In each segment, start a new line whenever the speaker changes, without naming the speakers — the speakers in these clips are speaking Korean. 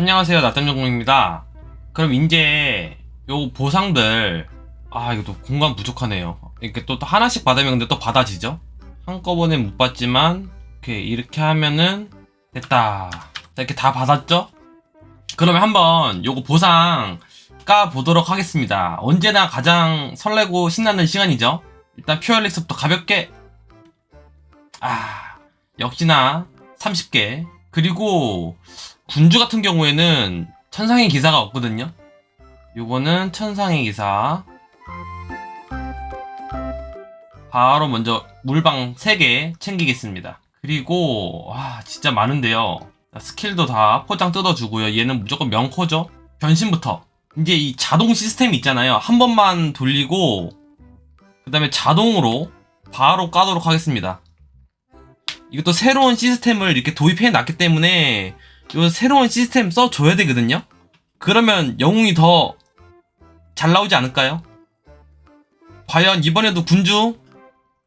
안녕하세요 나땅정공입니다. 그럼 이제 요 보상들 아 이거 또 공간 부족하네요. 이렇게 또, 또 하나씩 받으면 근데 또 받아지죠? 한꺼번에 못 받지만 이렇게 이렇게 하면은 됐다. 자 이렇게 다 받았죠? 그러면 한번 요거 보상 까 보도록 하겠습니다. 언제나 가장 설레고 신나는 시간이죠? 일단 퓨어릭스부터 가볍게. 아 역시나 30개 그리고 군주 같은 경우에는 천상의 기사가 없거든요. 요거는 천상의 기사. 바로 먼저 물방 3개 챙기겠습니다. 그리고 와 진짜 많은데요. 스킬도 다 포장 뜯어주고요. 얘는 무조건 명코죠. 변신부터. 이제 이 자동 시스템이 있잖아요. 한 번만 돌리고 그 다음에 자동으로 바로 까도록 하겠습니다. 이것도 새로운 시스템을 이렇게 도입해 놨기 때문에 요 새로운 시스템 써줘야 되거든요. 그러면 영웅이 더 잘 나오지 않을까요? 과연 이번에도 군주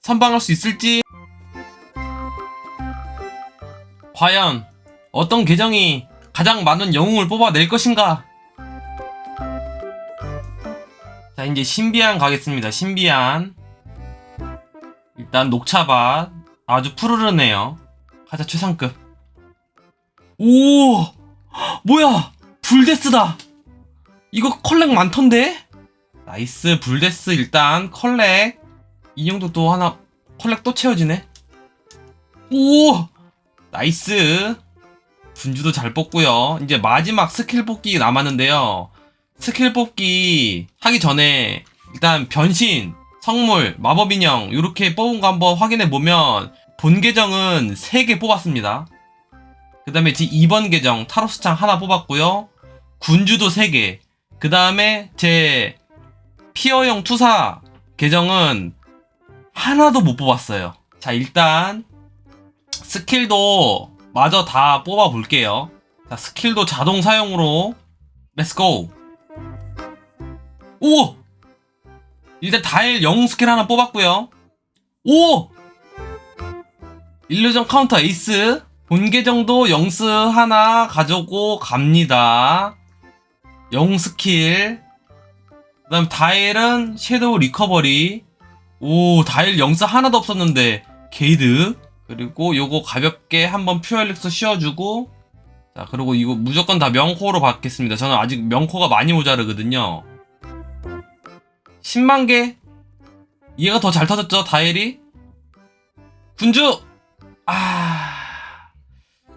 선방할 수 있을지 과연 어떤 계정이 가장 많은 영웅을 뽑아낼 것인가? 자 이제 신비한 가겠습니다. 신비한 일단 녹차밭 아주 푸르르네요. 가자 최상급. 오 뭐야 불데스다. 이거 컬렉 많던데? 나이스 불데스 일단 컬렉 인형도 또 하나 컬렉 또 채워지네. 오 나이스 분주도 잘 뽑고요. 이제 마지막 스킬 뽑기 남았는데요. 스킬 뽑기 하기 전에 일단 변신, 성물, 마법 인형 이렇게 뽑은 거 한번 확인해 보면 본 계정은 3개 뽑았습니다. 그 다음에 제 2번 계정 타로스창 하나 뽑았고요. 군주도 3개. 그 다음에 제 피어형 투사 계정은 하나도 못 뽑았어요. 자 일단 스킬도 마저 다 뽑아 볼게요. 자 스킬도 자동 사용으로 렛츠고. 오! 일단 다일 영웅 스킬 하나 뽑았고요. 오! 일루전 카운터 에이스 본 계정도 영스 하나 가져고 갑니다. 영웅 스킬 그 다음 다일은 섀도우 리커버리 오 다일 영스 하나도 없었는데 게이드 그리고 요거 가볍게 한번 퓨어릭스 씌워주고 자 그리고 이거 무조건 다 명코로 받겠습니다. 저는 아직 명코가 많이 모자르거든요. 10만 개? 얘가 더 잘 터졌죠 다일이 군주! 아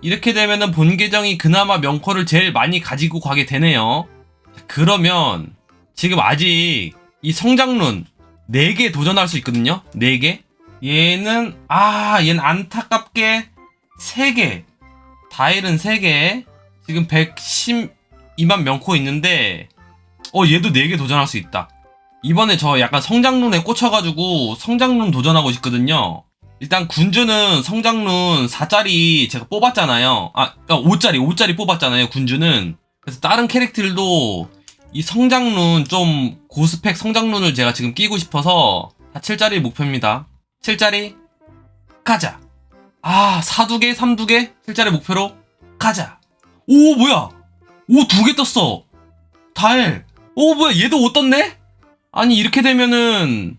이렇게 되면은 본 계정이 그나마 명코를 제일 많이 가지고 가게 되네요. 그러면 지금 아직 이 성장룬 4개 도전할 수 있거든요? 4개? 얘는 아 얘는 안타깝게 3개. 다일은 3개. 지금 112만 명코 있는데 어 얘도 4개 도전할 수 있다 이번에 저 약간 성장룬에 꽂혀가지고 성장룬 도전하고 싶거든요. 일단 군주는 성장룬 4짜리 제가 뽑았잖아요. 아, 5짜리, 5짜리 뽑았잖아요, 군주는. 그래서 다른 캐릭터들도 이 성장룬 좀 고스펙 성장룬을 제가 지금 끼고 싶어서 다 7짜리 목표입니다. 7짜리 가자. 아, 4두개, 3두개, 7짜리 목표로 가자. 오, 뭐야? 오, 두 개 떴어. 다엘. 오, 뭐야, 얘도 5 떴네? 아니 이렇게 되면은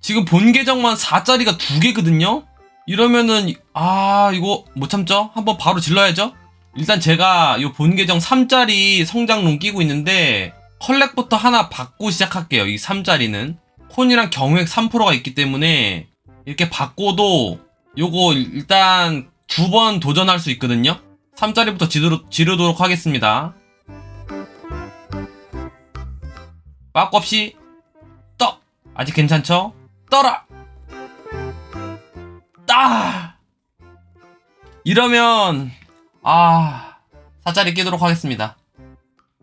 지금 본 계정만 4짜리가 두 개거든요? 이러면은 아 이거 못 참죠? 한번 바로 질러야죠? 일단 제가 이 본 계정 3짜리 성장룸 끼고 있는데 컬렉부터 하나 받고 시작할게요 이 3짜리는 콘이랑 경획 3%가 있기 때문에 이렇게 받고도 요거 일단 두 번 도전할 수 있거든요 3짜리부터 지르, 지르도록 하겠습니다 빠꾸 없이 아직 괜찮죠? 떠라! 따! 이러면, 아, 사짜리 끼도록 하겠습니다.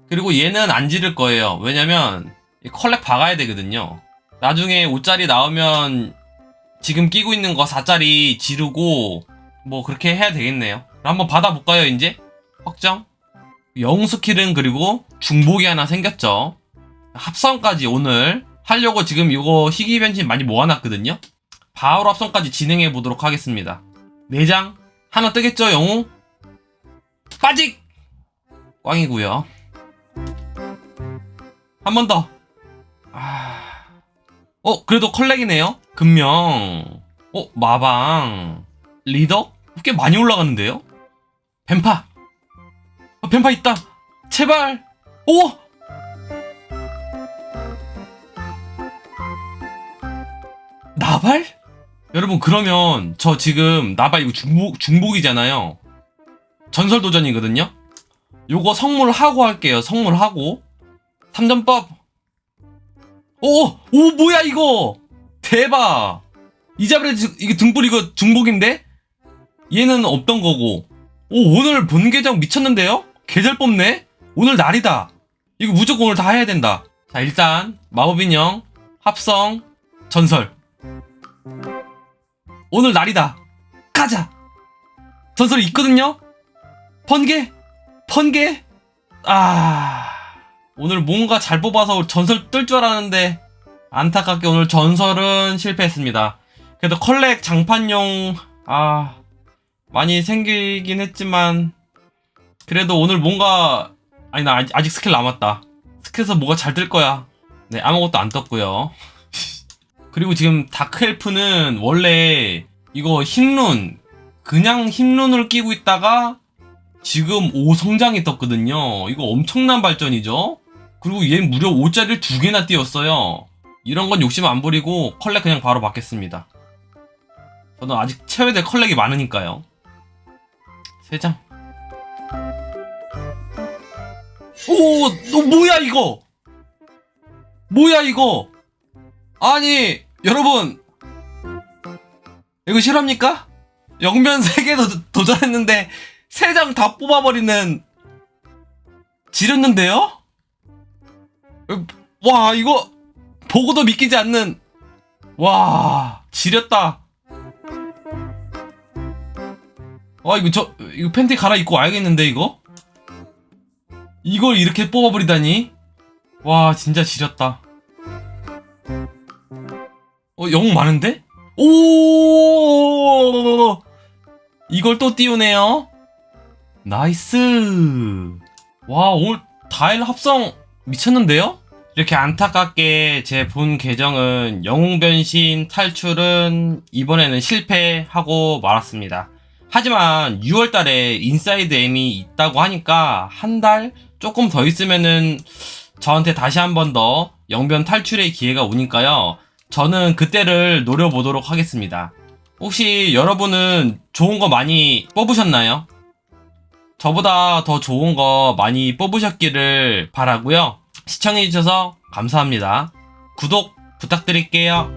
그리고 얘는 안 지를 거예요. 왜냐면, 컬렉 박아야 되거든요. 나중에 5짜리 나오면, 지금 끼고 있는 거 4짜리 지르고, 뭐, 그렇게 해야 되겠네요. 한번 받아볼까요, 이제? 확정? 영웅 스킬은 그리고 중복이 하나 생겼죠. 합성까지 오늘 하려고 지금 이거 희귀 변신 많이 모아놨거든요. 바로 합성까지 진행해 보도록 하겠습니다. 4장 하나 뜨겠죠 영웅? 빠직! 꽝이고요. 한 번 더. 아. 어, 그래도 컬렉이네요. 금명. 어, 마방. 리더? 꽤 많이 올라가는데요? 뱀파. 어, 뱀파 있다. 제발. 오! 나발? 여러분 그러면 저 지금 나발 이거 중복 중복이잖아요. 전설 도전이거든요. 요거 성물하고 할게요. 성물하고 3점법. 오! 오 뭐야 이거! 대박! 이자브레 이게 등불 이거 중복인데? 얘는 없던 거고. 오 오늘 본 계정 미쳤는데요? 계절 뽑네? 오늘 날이다. 이거 무조건 오늘 다 해야 된다. 자 일단 마법 인형 합성 전설. 오늘 날이다. 가자. 전설이 있거든요. 번개, 번개. 아 오늘 뭔가 잘 뽑아서 전설 뜰 줄 알았는데 안타깝게 오늘 전설은 실패했습니다. 그래도 컬렉 장판용 아 많이 생기긴 했지만 그래도 오늘 뭔가 아니 나 아직, 스킬 남았다. 스킬에서 뭐가 잘 뜰 거야. 네 아무것도 안 떴고요. 그리고 지금 다크엘프는 원래 이거 힘룬 그냥 힘룬을 끼고 있다가 지금 5 성장이 떴거든요. 이거 엄청난 발전이죠. 그리고 얘 무려 5짜리를 두 개나 띄웠어요. 이런 건 욕심 안 부리고 컬렉 그냥 바로 받겠습니다. 저는 아직 채워야 될 컬렉이 많으니까요. 3장. 오, 너 뭐야 이거? 뭐야 이거? 아니, 여러분. 이거 실합니까? 영면 3개 도전했는데 3장 다 뽑아버리는 지렸는데요? 와, 이거 보고도 믿기지 않는 와, 지렸다. 와, 이거 저 이거 팬티 갈아입고 와야겠는데 이거? 이걸 이렇게 뽑아버리다니? 와, 진짜 지렸다. 어, 영웅 많은데? 오! 이걸 또 띄우네요. 나이스. 와, 오늘 다일 합성 미쳤는데요? 이렇게 안타깝게 제 본 계정은 영웅 변신 탈출은 이번에는 실패하고 말았습니다. 하지만 6월 달에 인사이드 M이 있다고 하니까 한 달 조금 더 있으면은 저한테 다시 한 번 더 영변 탈출의 기회가 오니까요. 저는 그때를 노려보도록 하겠습니다. 혹시 여러분은 좋은 거 많이 뽑으셨나요? 저보다 더 좋은 거 많이 뽑으셨기를 바라고요. 시청해주셔서 감사합니다. 구독 부탁드릴게요.